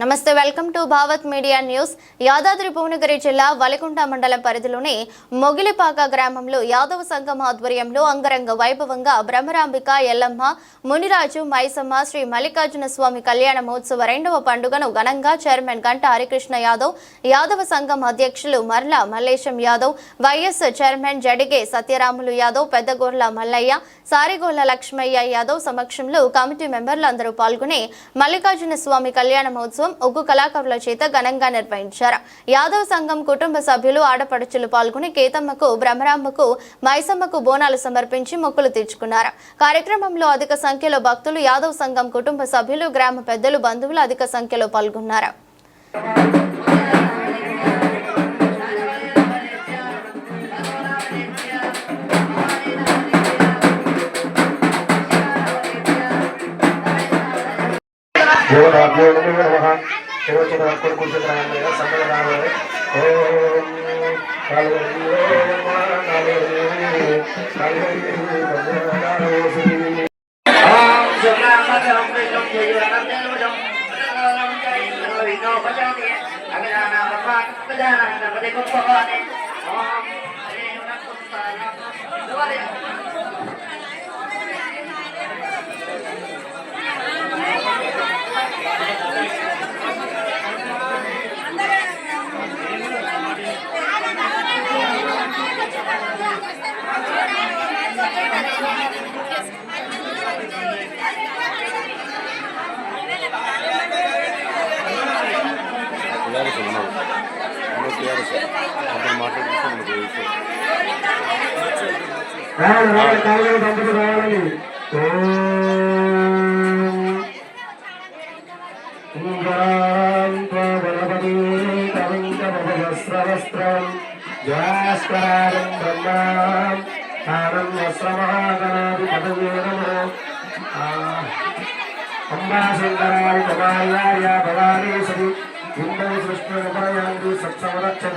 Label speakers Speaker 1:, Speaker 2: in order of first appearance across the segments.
Speaker 1: నమస్తే welcome to Bhavat media news. Yadadri Bhuvanagiri జిల్లా వలకుంట మండలం పరిధిలోని మొగిలిపాక గ్రామంలో యాదవ సంఘం ఆధ్వర్యంలో అంగరంగ వైభవంగా బ్రహ్మరాంబిక ఎల్లమ్మ మునిరాజు మైసమ్మ శ్రీ మల్లికార్జున స్వామి కళ్యాణ మహోత్సవ రెండవ పండుగను ఘనంగా చైర్మన్ గంట హరికృష్ణ యాదవ్ యాదవ సంఘం అధ్యక్షులు మర్ల మల్లేశం యాదవ్ వైఎస్ చైర్మన్ జడిగే సత్యరాములు యాదవ్ పెద్దగోర్ల మల్లయ్య సారిగోళ్ళ లక్ష్మయ్య యాదవ్ సమక్షంలో కమిటీ మెంబర్లు అందరూ పాల్గొని మల్లికార్జున స్వామి కళ్యాణ మహోత్సవం ఒగ్గు కళాకారుల చేత ఘనంగా నిర్వహించారు. యాదవ్ సంఘం కుటుంబ సభ్యులు ఆడపడుచులు పాల్గొని కేతమ్మకు బ్రహ్మరాంబకు మైసమ్మకు బోనాలు సమర్పించి మొక్కులు తీర్చుకున్నారు. కార్యక్రమంలో అధిక సంఖ్యలో భక్తులు యాదవ్ సంఘం కుటుంబ సభ్యులు గ్రామ పెద్దలు బంధువులు అధిక సంఖ్యలో పాల్గొన్నారు.
Speaker 2: దేవతాభ్యో నమో. దేవచన కొడుకుచరామయ సమయరామయ ఓం పదే
Speaker 3: టీఆర్ఎస్
Speaker 2: రావాలి రావాలి కాళ్ళు దంపతి రావాలి. ఓం ఇంద్రాంత బలపతి కవింత భవస్రవస్త్రం జాస్కరారం బ్రహ్మాం తానం వస్త్రమహాగణాది పదవే నమో. అంబాసుందరాయ ఇంద్ర సృష్టిపరయాంతి సత్సవరక్షణ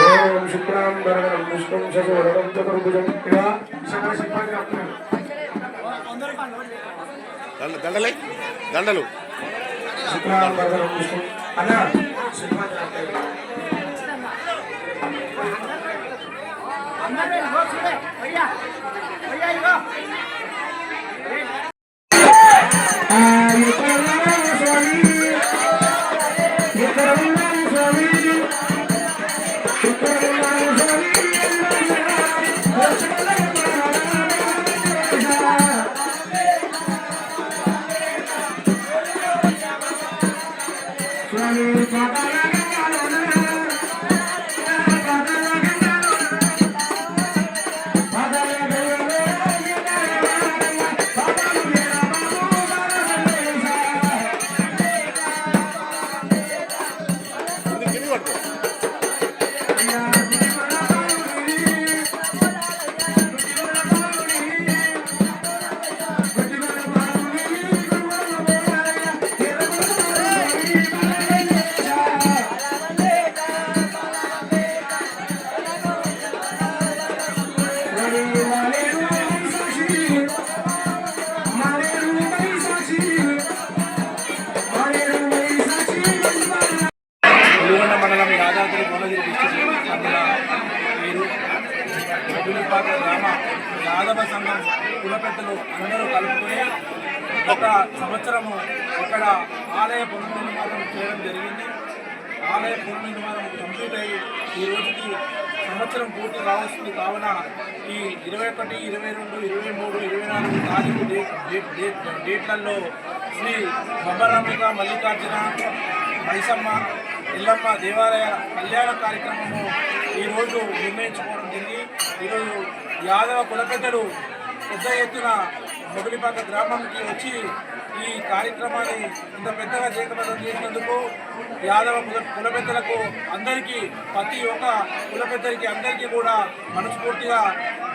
Speaker 2: ఓం శుక్రాంబరం విష్ణుం శశివరణం చతుర్భుజం
Speaker 3: దండలే దండలు.
Speaker 2: శుక్రాంబరం విష్ణుం అన్న సిబ్బంది అంటున్నారు స్వామి
Speaker 4: యాదవ సంఘం కులపెద్దలు అందరూ కలుపుకొని ఒక సంవత్సరము ఇక్కడ ఆలయ పునర్నిర్మాణం చేయడం జరిగింది. ఆలయ పునర్నిర్మాణం కంప్లీట్ అయ్యి ఈ రోజుకి సంవత్సరం పూర్తి కావాల్సింది కావున ఈ ఇరవై ఒకటి ఇరవై రెండు ఇరవై మూడు ఇరవై నాలుగు తారీఖు డేట్ డేట్ డేట్లలో శ్రీ బొబ్బరామిక మల్లికార్జున మైసమ్మ ఎల్లమ్మ దేవాలయ కళ్యాణ కార్యక్రమము ఈరోజు నిర్ణయించుకోవడం జరిగింది. ఈరోజు యాదవ కుల పెద్దలు పెద్ద ఎత్తున మొగలిపాక గ్రామానికి వచ్చి ఈ కార్యక్రమాన్ని ఇంత పెద్దగా జయకమతం చేసినందుకు యాదవ కుల పెద్దలకు అందరికీ ప్రతి ఒక్క కులపెద్దరికి అందరికీ కూడా మనస్ఫూర్తిగా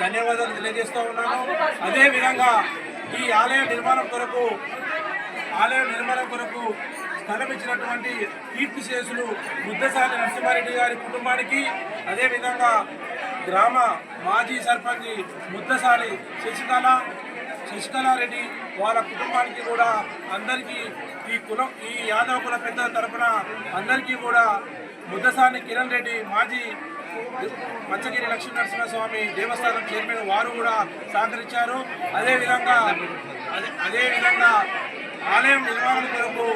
Speaker 4: ధన్యవాదాలు తెలియజేస్తూ ఉన్నాను. అదేవిధంగా ఈ ఆలయ నిర్మాణం కొరకు ఆలయ నిర్మాణం కొరకు స్థలం ఇచ్చినటువంటి కీర్తి శేషులు బుద్ధసాని నరసింహారెడ్డి గారి కుటుంబానికి అదేవిధంగా గ్రామ మాజీ సర్పంచ్ ముద్దసాని శశికళ శశికళారెడ్డి వాళ్ళ కుటుంబానికి కూడా అందరికీ ఈ కులం ఈ యాదవ కుల పెద్దల తరపున అందరికీ కూడా ముద్దసాని కిరణ్ రెడ్డి మాజీ మచ్చగిరి లక్ష్మీ నరసింహస్వామి దేవస్థానం చైర్మన్ వారు కూడా సహకరించారు. అదేవిధంగా అదే అదేవిధంగా ఆలయం నిర్వహణ కొరకు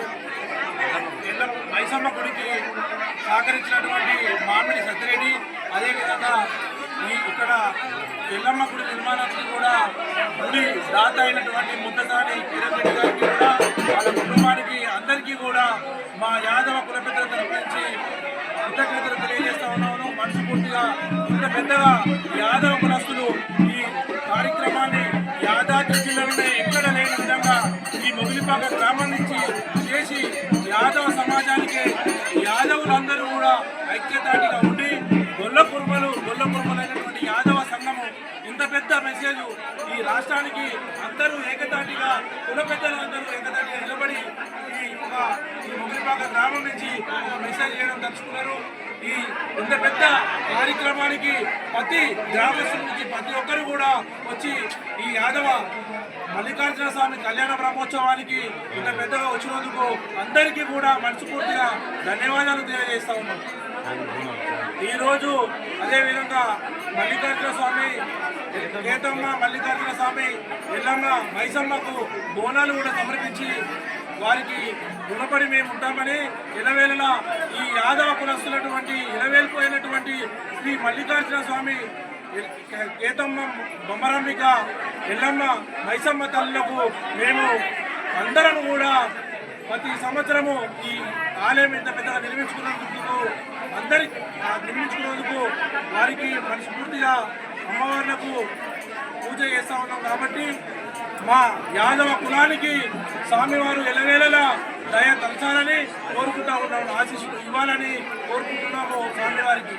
Speaker 4: మైసమ్మ గుడికి సహకరించినటువంటి మామిడి సత్యరెడ్డి అదేవిధంగా ఈ ఇక్కడ ఎల్లమ్మ గుడి నిర్మాణానికి కూడా గుడి దాత అయినటువంటి ముద్దసాని కిరణ్ రెడ్డి గారికి కూడా వాళ్ళ కుటుంబానికి అందరికీ కూడా మా యాదవ కుల పెద్దల తరపు నుంచి కృతజ్ఞతలు తెలియజేస్తా ఉన్నాను. మనస్ఫూర్తిగా ఇంత పెద్దగా యాదవ కులస్తులు ఈ కార్యక్రమాన్ని యాదాద్రి జిల్లాలోనే ఎక్కడ లేని విధంగా ఈ మొగిలిపాక గ్రామం నుంచి చేసి యాదవ సమాజానికి యాదవులందరూ కూడా ఐక్యతాటిగా ఉండి గొల్ల కుర్మలు గొల్ల కుర్మలైనటువంటి యాదవ సంఘము ఇంత పెద్ద మెసేజ్ ఈ రాష్ట్రానికి అందరూ ఏకతాటిగా కుల పెద్దలు అందరూ ఏకతాటిగా నిలబడి ఈ ఒక ఈ మొగిలిపాక గ్రామం నుంచి ఒక మెసేజ్ చేయడం తలుచుకున్నారు. ఈ ఇంత పెద్ద కార్యక్రమానికి ప్రతి గ్రామస్తుల నుంచి ప్రతి ఒక్కరు కూడా వచ్చి ఈ యాదవ మల్లికార్జున స్వామి కళ్యాణ బ్రహ్మోత్సవానికి ఇంత పెద్దగా వచ్చినందుకు అందరికీ కూడా మనస్ఫూర్తిగా ధన్యవాదాలు తెలియజేస్తా ఉన్నాం. ఈరోజు అదేవిధంగా మల్లికార్జున స్వామి కేతమ్మ మల్లికార్జున స్వామి ఎల్లమ్మ మైసమ్మకు బోనాలు కూడా సమర్పించి వారికి రుణపడి మేము ఉంటామని ఇలవేళలా ఈ యాదవ కులస్తులటువంటి ఇలవేలిపోయినటువంటి శ్రీ మల్లికార్జున స్వామి కేతమ్మ బొమ్మరమ్మిక ఎల్లమ్మ మైసమ్మ తల్లులకు మేము అందరం కూడా ప్రతి సంవత్సరము ఈ ఆలయం ఇంత పెద్దగా నిర్మించుకున్నందుకు అందరి నిర్మించుకున్నందుకు వారికి మనస్ఫూర్తిగా అమ్మవార్లకు పూజ చేస్తా ఉన్నాం కాబట్టి మా యాదవ కులానికి స్వామివారు ఎలవేళలా దయ తలచాలని కోరుకుంటా ఉన్నాము ఆశీస్సులు ఇవ్వాలని కోరుకుంటున్నాము స్వామివారికి.